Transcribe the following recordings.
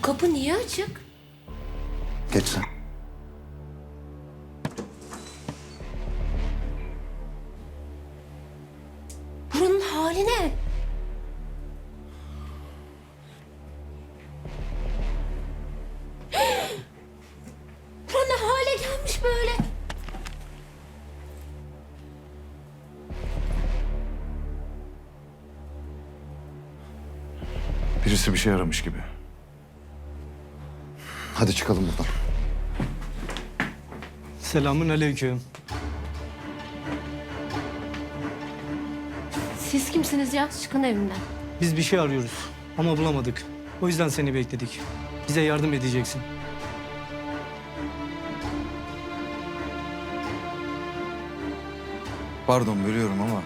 Bu kapı niye açık? Geç sen. Buranın hali ne? Bura ne hale gelmiş böyle? Birisi bir şey aramış gibi. Hadi çıkalım buradan. Selamun aleyküm. Siz kimsiniz ya? Çıkın evimden. Biz bir şey arıyoruz ama bulamadık. O yüzden seni bekledik. Bize yardım edeceksin. Pardon bölüyorum ama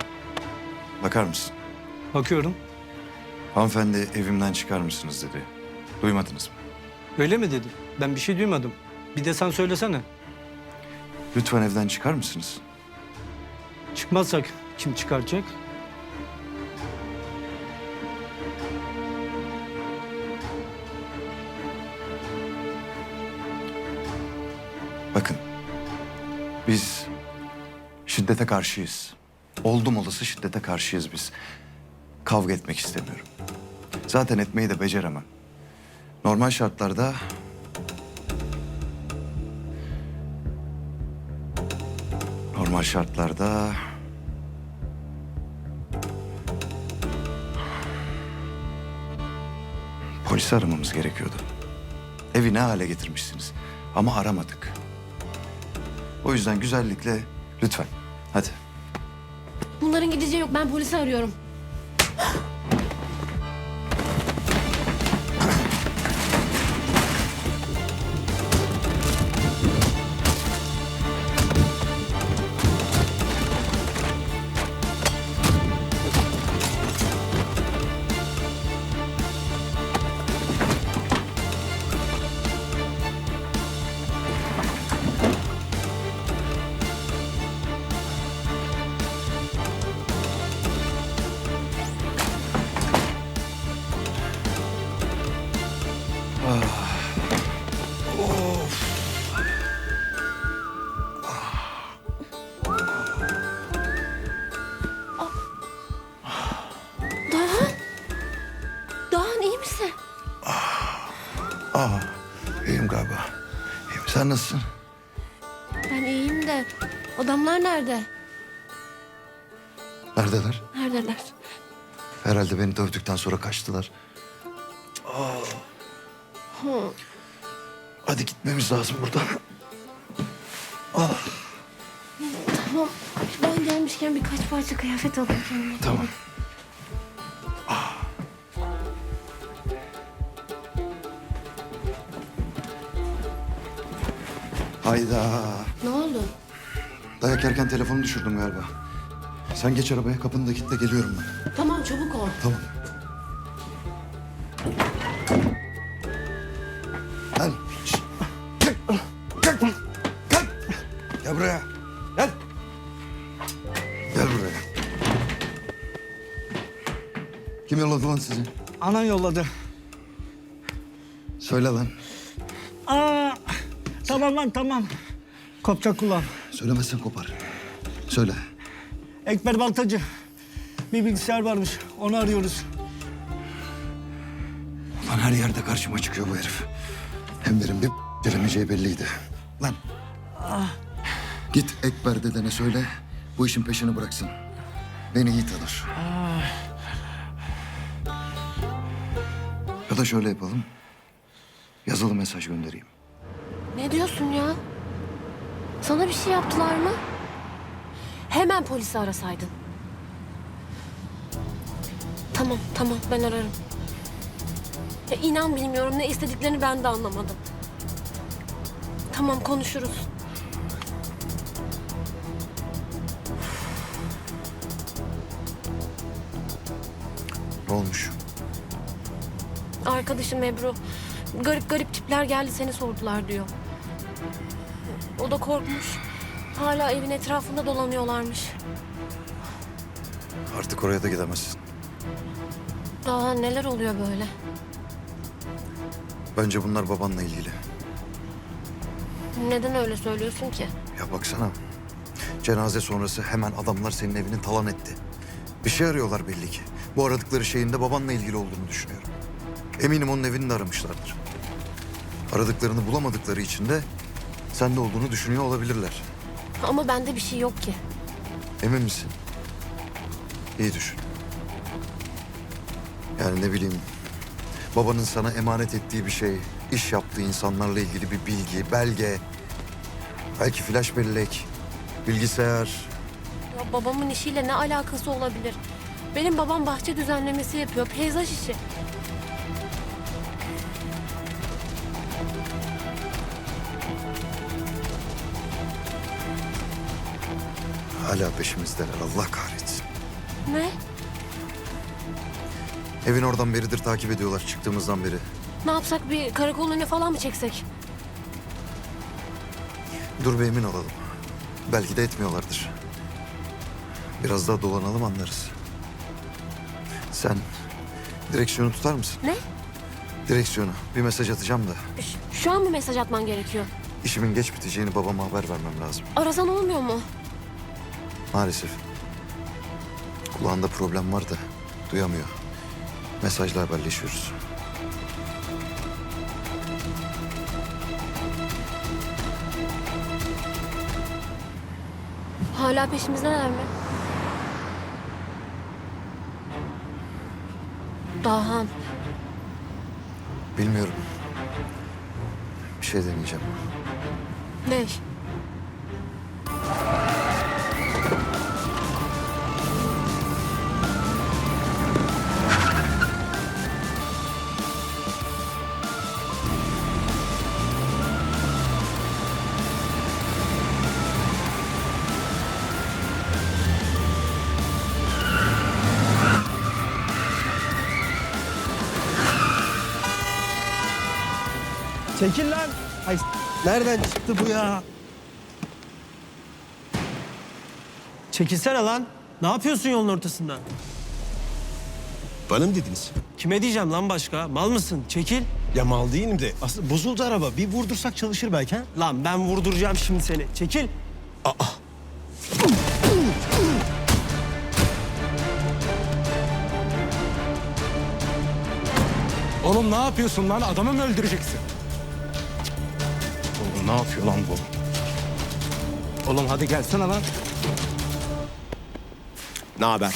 bakar mısın? Bakıyorum. Hanımefendi evimden çıkar mısınız dedi. Duymadınız mı? Öyle mi dedi? Ben bir şey duymadım. Bir de sen söylesene. Lütfen evden çıkar mısınız? Çıkmazsak kim çıkaracak? Bakın biz şiddete karşıyız. Oldum olası şiddete karşıyız biz. Kavga etmek istemiyorum. Zaten etmeyi de beceremem. Normal şartlarda normal şartlarda polisi aramamız gerekiyordu. Evi ne hale getirmişsiniz ama aramadık. O yüzden güzellikle lütfen hadi. Bunların gideceği yok. Ben polisi arıyorum. Aa, iyiyim galiba. İyiyim. Sen nasılsın? Ben iyiyim de adamlar nerede? Neredeler? Neredeler? Herhalde beni dövdükten sonra kaçtılar. Hı. Hadi gitmemiz lazım buradan. Tamam. Ben gelmişken birkaç parça kıyafet alayım kendime. Tamam. Hayda. Ne oldu? Dayak yerken telefonu düşürdüm galiba. Sen geç arabaya kapını da kilitle geliyorum ben. Tamam çabuk ol. Tamam. Gel. Gel. Gel. Gel buraya. Gel. Gel buraya. Kim yolladı lan sizi? Anan yolladı. Söyle lan. Tamam lan tamam. Kopacak kulağım. Söylemezsen kopar. Söyle. Ekber Baltacı. Bir bilgisayar varmış. Onu arıyoruz. Lan her yerde karşıma çıkıyor bu herif. Hem benim bir gelemeyeceği belliydi. Lan. Git Ekber dedene söyle. Bu işin peşini bıraksın. Beni iyi tanır. Ya da şöyle yapalım. Yazılı mesaj göndereyim. Ne diyorsun ya? Sana bir şey yaptılar mı? Hemen polisi arasaydın. Tamam, tamam ben ararım. Ya inan bilmiyorum ne istediklerini ben de anlamadım. Tamam konuşuruz. Ne olmuş? Arkadaşım Ebru garip garip tipler geldi seni sordular diyor. O da korkmuş. Hala evin etrafında dolanıyorlarmış. Artık oraya da gidemezsin. Daha neler oluyor böyle? Bence bunlar babanla ilgili. Neden öyle söylüyorsun ki? Ya baksana. Cenaze sonrası hemen adamlar senin evini talan etti. Bir şey arıyorlar belli ki. Bu aradıkları şeyin de babanla ilgili olduğunu düşünüyorum. Eminim onun evini de aramışlardır. Aradıklarını bulamadıkları için de sende olduğunu düşünüyor olabilirler. Ama bende bir şey yok ki. Emin misin? İyi düşün. Yani ne bileyim... Babanın sana emanet ettiği bir şey, iş yaptığı insanlarla ilgili bir bilgi, belge... Belki flash bellek, bilgisayar... Ya babamın işiyle ne alakası olabilir? Benim babam bahçe düzenlemesi yapıyor, peyzaj işi. Hala peşimizdeler Allah kahretsin. Ne? Evin oradan beridir takip ediyorlar çıktığımızdan beri. Ne yapsak bir karakol önüne falan mı çeksek? Dur bir emin olalım. Belki de etmiyorlardır. Biraz daha dolanalım anlarız. Sen direksiyonu tutar mısın? Ne? Direksiyonu. Bir mesaj atacağım da. Ş- şu an mı mesaj atman gerekiyor? İşimin geç biteceğini babama haber vermem lazım. Arasan olmuyor mu? Maalesef. Kulağında problem var da duyamıyor. Mesajla haberleşiyoruz. Hala peşimizdeler mi? Dahan. Bilmiyorum. Bir şey deneyeceğim. Ne? Çekil lan. Ay nereden çıktı bu ya? Çekilsene lan. Ne yapıyorsun yolun ortasında? Bana mı dediniz? Kime diyeceğim lan başka? Mal mısın? Çekil. Ya mal değilim de aslında bozuldu araba. Bir vurdursak çalışır belki ha? Lan ben vurduracağım şimdi seni. Çekil. Oğlum ne yapıyorsun lan? Adamı mı öldüreceksin? Ne yapıyor lan bu? Oğlum hadi gelsene lan. Ne haber?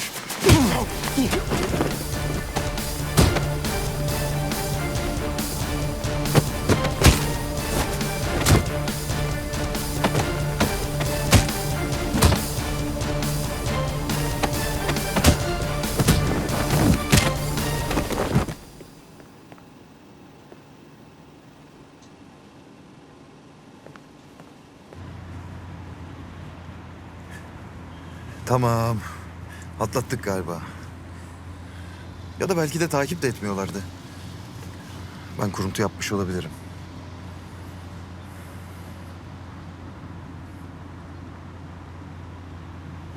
Tamam. Atlattık galiba. Ya da belki de takip de etmiyorlardı. Ben kuruntu yapmış olabilirim.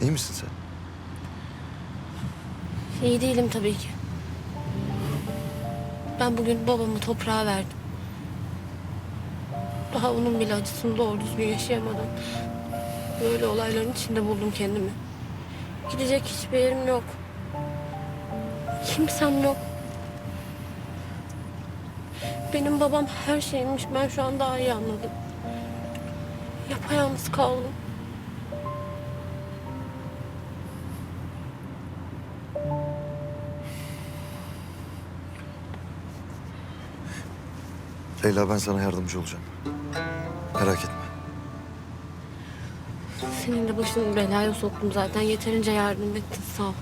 İyi misin sen? İyi değilim tabii ki. Ben bugün babamı toprağa verdim. Daha onun bile acısını doğru düzgün yaşayamadım. Böyle olayların içinde buldum kendimi. Gidecek hiçbir yerim yok. Kimsem yok. Benim babam her şeymiş. Ben şu an daha iyi anladım. Yapayalnız kaldım. Leyla ben sana yardımcı olacağım. Merak etme. Senin de başını belaya soktum zaten. Yeterince yardım ettin sağ ol.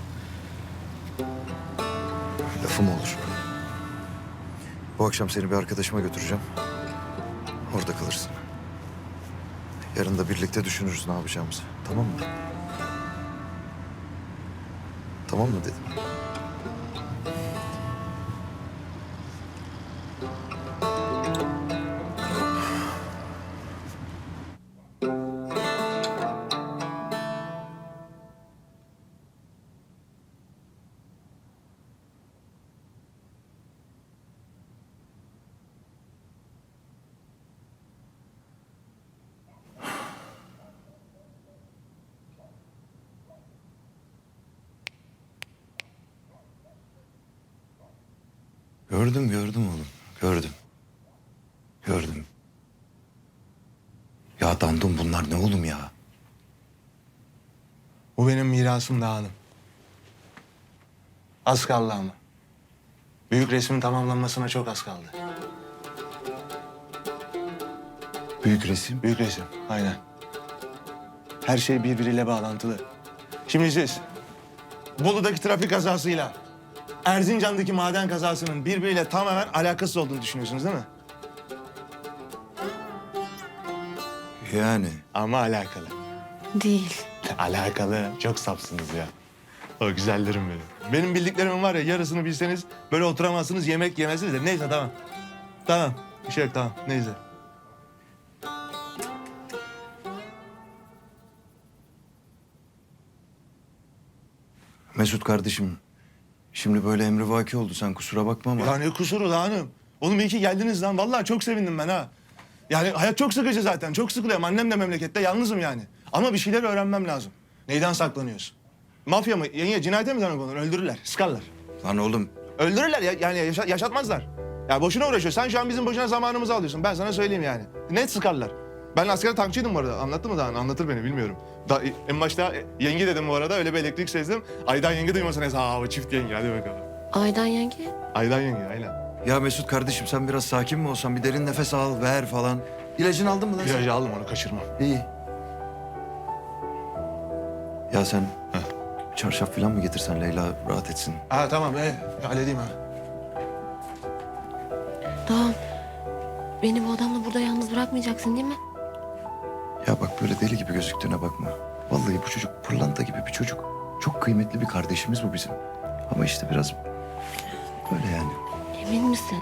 Lafım olur. Bu akşam seni bir arkadaşıma götüreceğim. Orada kalırsın. Yarın da birlikte düşünürüz ne yapacağımızı. Tamam mı? Tamam mı dedim. Gördüm gördüm oğlum. Gördüm. Gördüm. Ya dandum bunlar ne oğlum ya? Bu benim mirasım da hanım. Az kaldı ama. Büyük resmin tamamlanmasına çok az kaldı. Büyük resim. Büyük resim, aynen. Her şey birbiriyle bağlantılı. Şimdi siz Bolu'daki trafik kazasıyla Erzincan'daki maden kazasının birbiriyle tamamen alakasız olduğunu düşünüyorsunuz değil mi? Yani. Ama alakalı. Değil. alakalı. Çok sapsınız ya. O güzellerim benim. Benim bildiklerimin var ya yarısını bilseniz böyle oturamazsınız yemek yemezsiniz de. Neyse tamam. Tamam. Bir şey yok tamam. Neyse. Mesut kardeşim. Şimdi böyle emrivaki oldu sen kusura bakma ama. Ya ne kusuru da hanım. Oğlum iyi ki geldiniz lan. Vallahi çok sevindim ben ha. Yani hayat çok sıkıcı zaten. Çok sıkılıyorum. Annem de memlekette. Yalnızım yani. Ama bir şeyler öğrenmem lazım. Neyden saklanıyorsun? Mafya mı? Yenge cinayete mi tanık olur? Öldürürler. Sıkarlar. Lan oğlum Öldürürler ya, yani yaşa- yaşatmazlar. Ya boşuna uğraşıyor. Sen şu an bizim boşuna zamanımızı alıyorsun. Ben sana söyleyeyim yani. Net sıkarlar. Ben askerde tankçıydım bu arada. Anlattı mı daha? Anlatır beni bilmiyorum. Da, en başta e, yenge dedim bu arada. Öyle bir elektrik sezdim. Aydan yenge duymasın. Aa çift yenge hadi bakalım. Aydan yenge. Aydan yenge aynen. ya Mesut kardeşim sen biraz sakin mi olsan bir derin nefes al ver falan. İlacını aldın mı lan sen? İlacı aldım onu kaçırmam. İyi. Ya sen çarşaf falan mı getirsen Leyla rahat etsin. Ha tamam e, halledeyim ha. Tamam. Beni bu adamla burada yalnız bırakmayacaksın değil mi? Ya bak böyle deli gibi gözüktüğüne bakma. Vallahi bu çocuk pırlanta gibi bir çocuk. Çok kıymetli bir kardeşimiz bu bizim. Ama işte biraz böyle yani. Emin misin?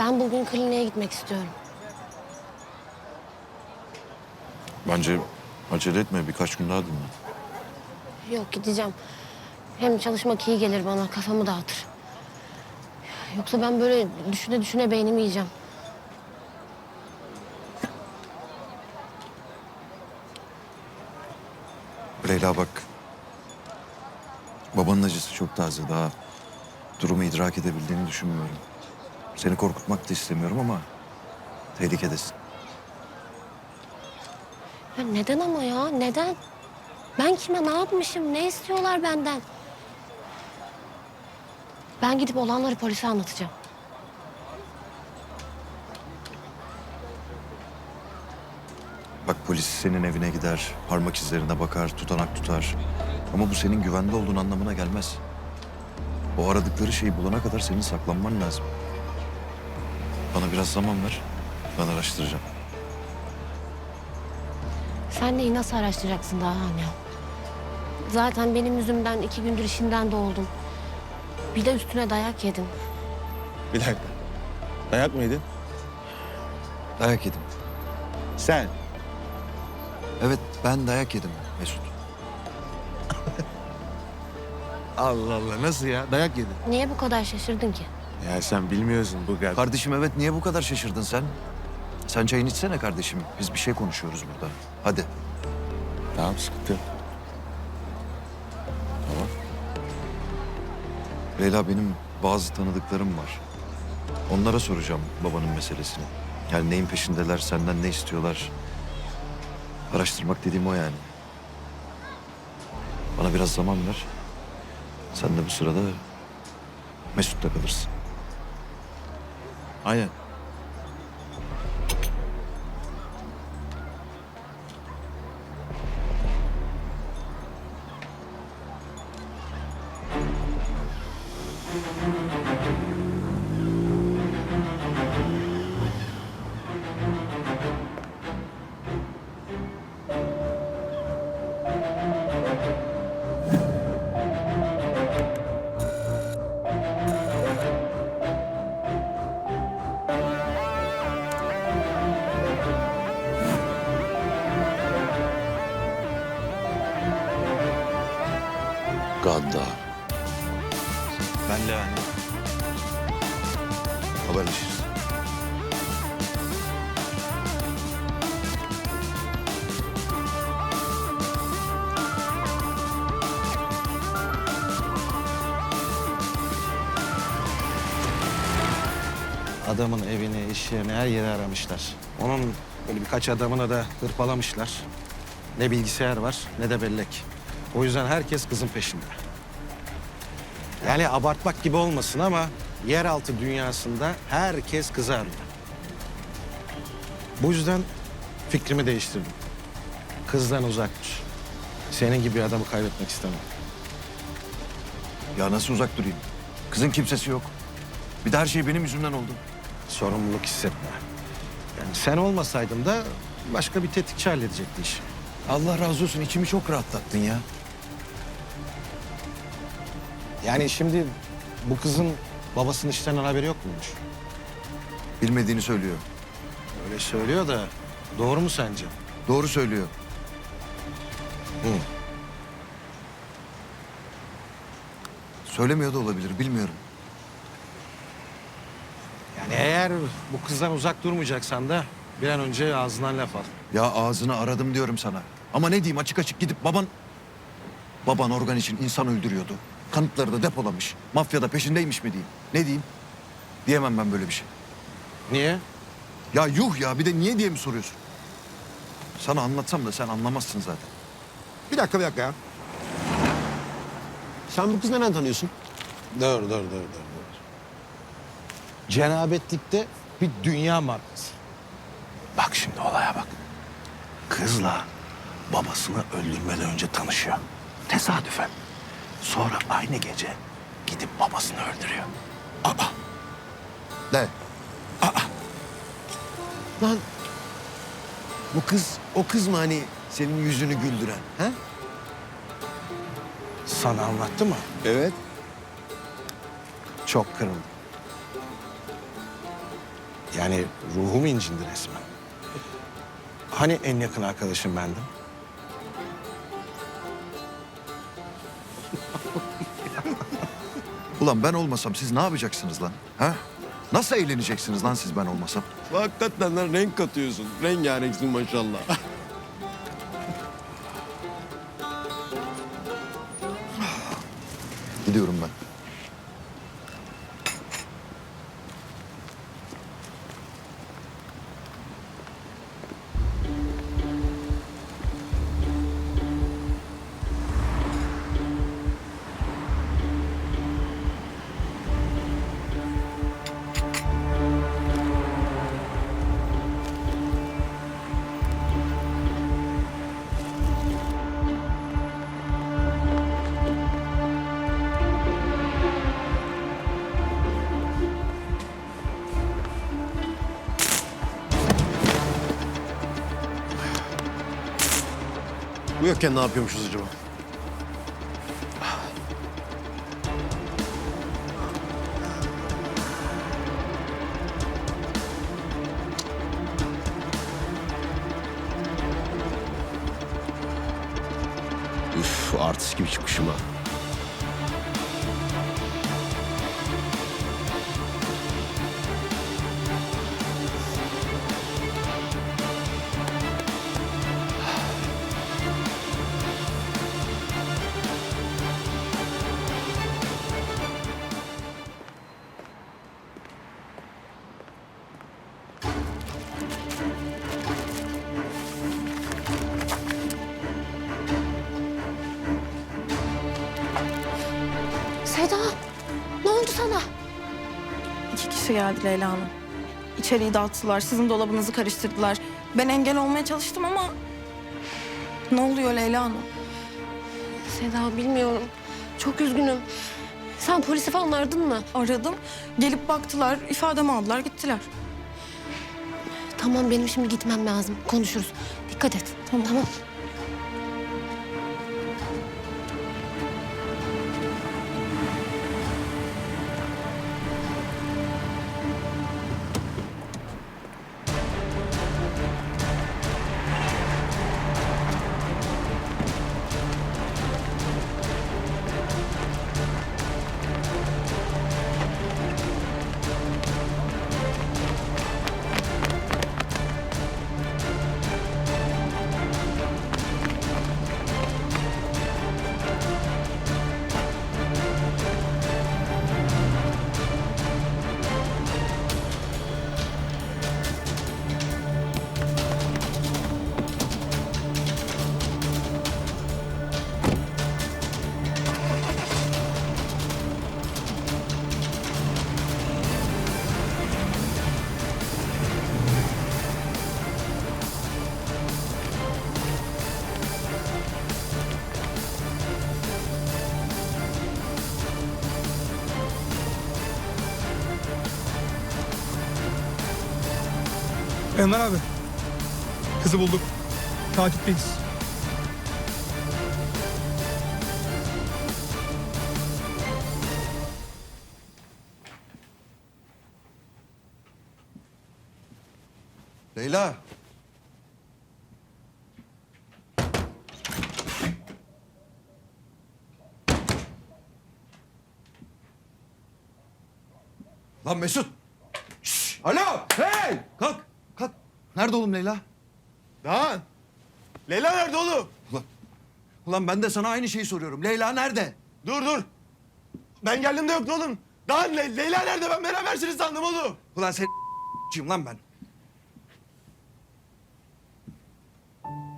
Ben bugün kliniğe gitmek istiyorum. Bence acele etme birkaç gün daha dinle. Yok gideceğim. Hem çalışmak iyi gelir bana, kafamı dağıtır. Yoksa ben böyle düşüne düşüne beynimi yiyeceğim. Leyla bak. Babanın acısı çok taze daha. Durumu idrak edebildiğini düşünmüyorum. Seni korkutmak da istemiyorum ama tehlikedesin. Ya neden ama ya? Neden? Ben kime ne yapmışım? Ne istiyorlar benden? Ben gidip olanları polise anlatacağım. Bak polis senin evine gider, parmak izlerine bakar, tutanak tutar. Ama bu senin güvende olduğun anlamına gelmez. O aradıkları şeyi bulana kadar senin saklanman lazım. Bana biraz zaman ver, ben araştıracağım. Sen neyi nasıl araştıracaksın daha ya? Zaten benim yüzümden iki gündür işinden doldum. Bir de üstüne dayak yedin. Bir dakika. Dayak mıydın? Dayak yedim. Sen. Evet, ben dayak yedim Mesut. Allah Allah nasıl ya? Dayak yedin. Niye bu kadar şaşırdın ki? Ya sen bilmiyorsun bu kadar. Kardeşim evet, niye bu kadar şaşırdın sen? Sen çayını içsene kardeşim. Biz bir şey konuşuyoruz burada. Hadi. Tamam sıkıntı yok. Leyla benim bazı tanıdıklarım var. Onlara soracağım babanın meselesini. Yani neyin peşindeler, senden ne istiyorlar? Araştırmak dediğim o yani. Bana biraz zaman ver. Sen de bu sırada Mesut'ta kalırsın. Aynen. Haberleşiriz. Adamın evini, iş yerini, her yeri aramışlar. Onun böyle birkaç adamına da hırpalamışlar. Ne bilgisayar var ne de bellek. O yüzden herkes kızın peşinde. Yani abartmak gibi olmasın ama yeraltı dünyasında herkes kızı arıyor. Bu yüzden fikrimi değiştirdim. Kızdan uzak dur. Senin gibi adamı kaybetmek istemem. Ya nasıl uzak durayım? Kızın kimsesi yok. Bir de her şey benim yüzümden oldu. Sorumluluk hissetme. Yani sen olmasaydın da başka bir tetikçi halledecekti işi. Allah razı olsun içimi çok rahatlattın ya. Yani şimdi bu kızın babasının işlerinden haberi yok muymuş? Bilmediğini söylüyor. Öyle söylüyor da doğru mu sence? Doğru söylüyor. Hı. Söylemiyor da olabilir, bilmiyorum. Yani eğer bu kızdan uzak durmayacaksan da bir an önce ağzından laf al. Ya ağzını aradım diyorum sana. Ama ne diyeyim açık açık gidip baban... Baban organ için insan öldürüyordu. Kanıtları da depolamış. Mafyada peşindeymiş mi diyeyim? Ne diyeyim? Diyemem ben böyle bir şey. Niye? Ya yuh ya bir de niye diye mi soruyorsun? Sana anlatsam da sen anlamazsın zaten. Bir dakika bir dakika ya. Sen bu kızı nereden tanıyorsun? Dur, dur, dur, dur. dur. Cenabetlikte bir dünya markası. Bak şimdi olaya bak. Kızla babasını öldürmeden önce tanışıyor. Tesadüfen. Sonra aynı gece gidip babasını öldürüyor. De. Lan bu kız o kız mı hani senin yüzünü güldüren? Ha? Sana anlattı mı? Evet. Çok kırıldım. Yani ruhum incindi resmen. Hani en yakın arkadaşım bendim? Ulan ben olmasam siz ne yapacaksınız lan? Ha? Nasıl eğleneceksiniz lan siz ben olmasam? Hakikaten lan renk katıyorsun. Rengarenksin maşallah. Gidiyorum ben. Yokken ne yapıyormuşuz acaba? Üf artist gibi çıkmışım ha. Geldi Leyla Hanım. İçeriği dağıttılar, sizin dolabınızı karıştırdılar. Ben engel olmaya çalıştım ama... Ne oluyor Leyla Hanım? Seda bilmiyorum. Çok üzgünüm. Sen polisi falan aradın mı? Aradım, gelip baktılar, ifademi aldılar, gittiler. Tamam benim şimdi gitmem lazım. Konuşuruz. Dikkat et. Tamam. Tamam. Enver abi. Kızı bulduk. Takipteyiz. Leyla. Lan Mesut. Nerede oğlum Leyla? Dağın. Leyla nerede oğlum? Ulan ben de sana aynı şeyi soruyorum. Leyla nerede? Dur dur. Ben geldiğimde yoktu oğlum. Dağın Le- Leyla nerede? Ben berabersiniz sandım oğlum. Ulan sen lan ben.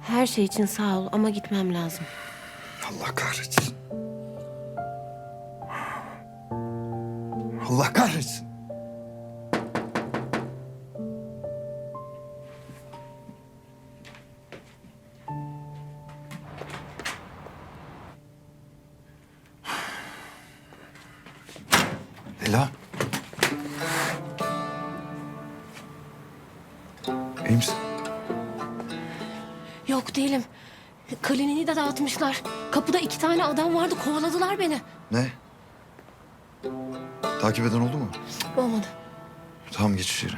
Her şey için sağ ol ama gitmem lazım. Allah kahretsin. Allah kahretsin. Dağıtmışlar. Kapıda iki tane adam vardı kovaladılar beni. Ne? Takip eden oldu mu? Olmadı. Tamam geç içeri.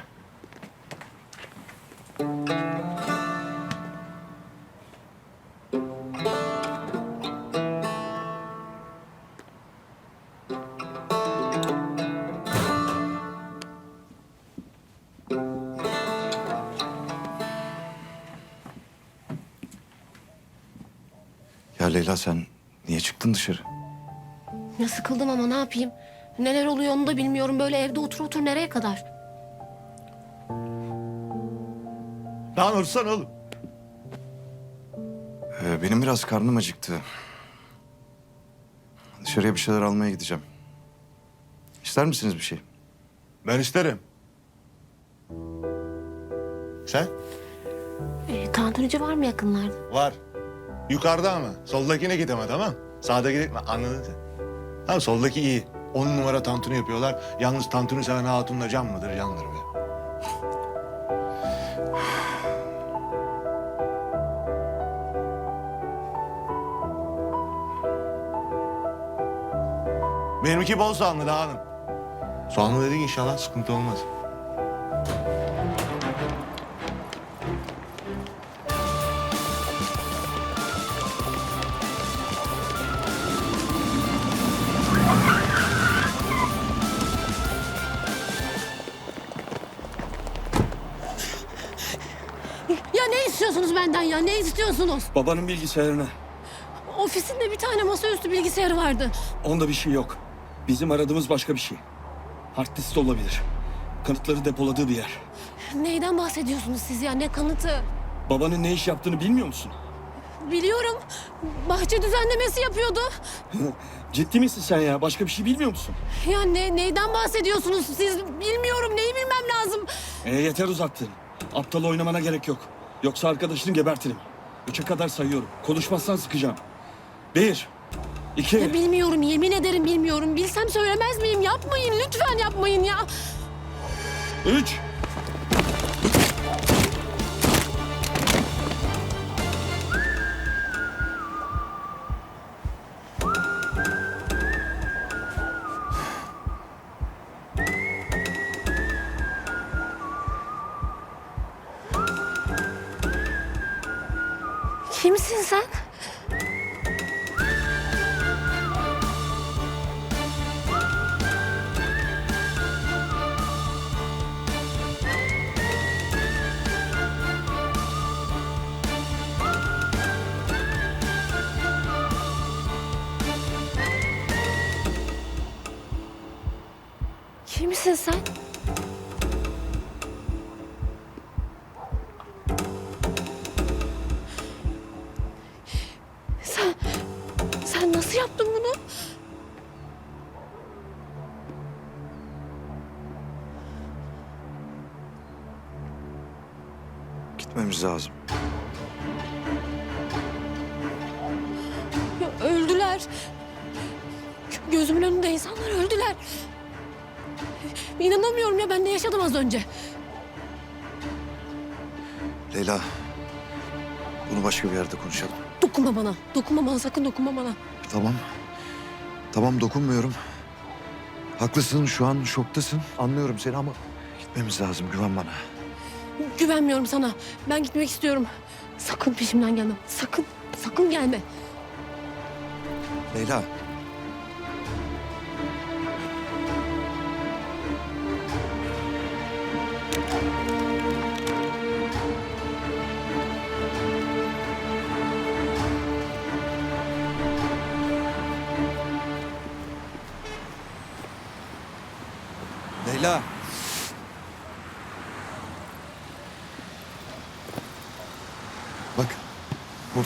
Sen niye çıktın dışarı? Ya sıkıldım ama ne yapayım? Neler oluyor onu da bilmiyorum. Böyle evde otur otur nereye kadar? Dağın otursana oğlum. Ee, benim biraz karnım acıktı. Dışarıya bir şeyler almaya gideceğim. İster misiniz bir şey? Ben isterim. Sen? E, tantunici var mı yakınlarda? Var. Yukarıda ama. Soldakine git ama tamam. Sağdaki gitme. Anladın sen. Tamam soldaki iyi. On numara tantuni yapıyorlar. Yalnız tantuni seven hatunla can mıdır? Candır be. Benimki bol soğanlı daha hanım. Soğanlı dedik inşallah sıkıntı olmaz. Ya? Ne istiyorsunuz? Babanın bilgisayarına. Ofisinde bir tane masaüstü bilgisayarı vardı. Onda bir şey yok. Bizim aradığımız başka bir şey. Hard disk de olabilir. Kanıtları depoladığı bir yer. Neyden bahsediyorsunuz siz ya? Ne kanıtı? Babanın ne iş yaptığını bilmiyor musun? Biliyorum. Bahçe düzenlemesi yapıyordu. Ciddi misin sen ya? Başka bir şey bilmiyor musun? Ya ne, neyden bahsediyorsunuz siz? Bilmiyorum. Neyi bilmem lazım? E yeter uzattın. Aptal oynamana gerek yok. Yoksa arkadaşını gebertirim. Üçe kadar sayıyorum. Konuşmazsan sıkacağım. Bir, iki... Ya bilmiyorum. Yemin ederim bilmiyorum. Bilsem söylemez miyim? Yapmayın. Lütfen yapmayın ya. Üç. Kimsin sen? Bana sakın dokunma bana. Tamam. Tamam dokunmuyorum. Haklısın şu an şoktasın. Anlıyorum seni ama gitmemiz lazım güven bana. Güvenmiyorum sana. Ben gitmek istiyorum. Sakın peşimden gelme. Sakın. Sakın gelme. Leyla.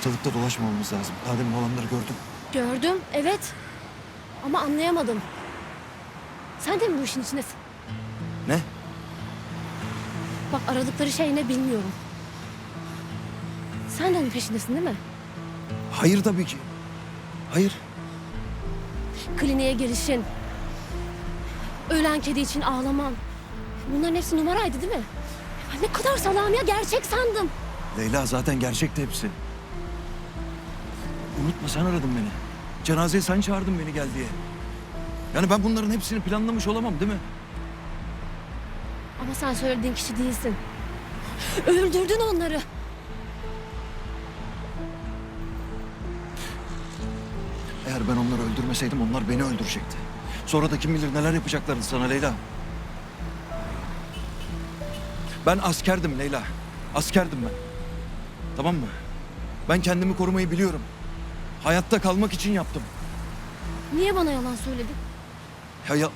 Ortalıkta dolaşmamamız lazım. Daha demin olanları gördüm. Gördüm. Evet. Ama anlayamadım. Sen de mi bu işin içindesin? Ne? Bak aradıkları şey ne bilmiyorum. Sen de onun peşindesin değil mi? Hayır tabii ki. Hayır. Kliniğe gelişin. Ölen kedi için ağlaman. Bunların hepsi numaraydı değil mi? Ya ne kadar salam ya gerçek sandım. Leyla zaten gerçekti hepsi. Unutma sen aradın beni. Cenazeye sen çağırdın beni gel diye. Yani ben bunların hepsini planlamış olamam değil mi? Ama sen söylediğin kişi değilsin. Öldürdün onları. Eğer ben onları öldürmeseydim onlar beni öldürecekti. Sonra da kim bilir neler yapacaklardı sana Leyla. Ben askerdim Leyla. Askerdim ben. Tamam mı? Ben kendimi korumayı biliyorum. Hayatta kalmak için yaptım. Niye bana yalan söyledin? Ya, ya...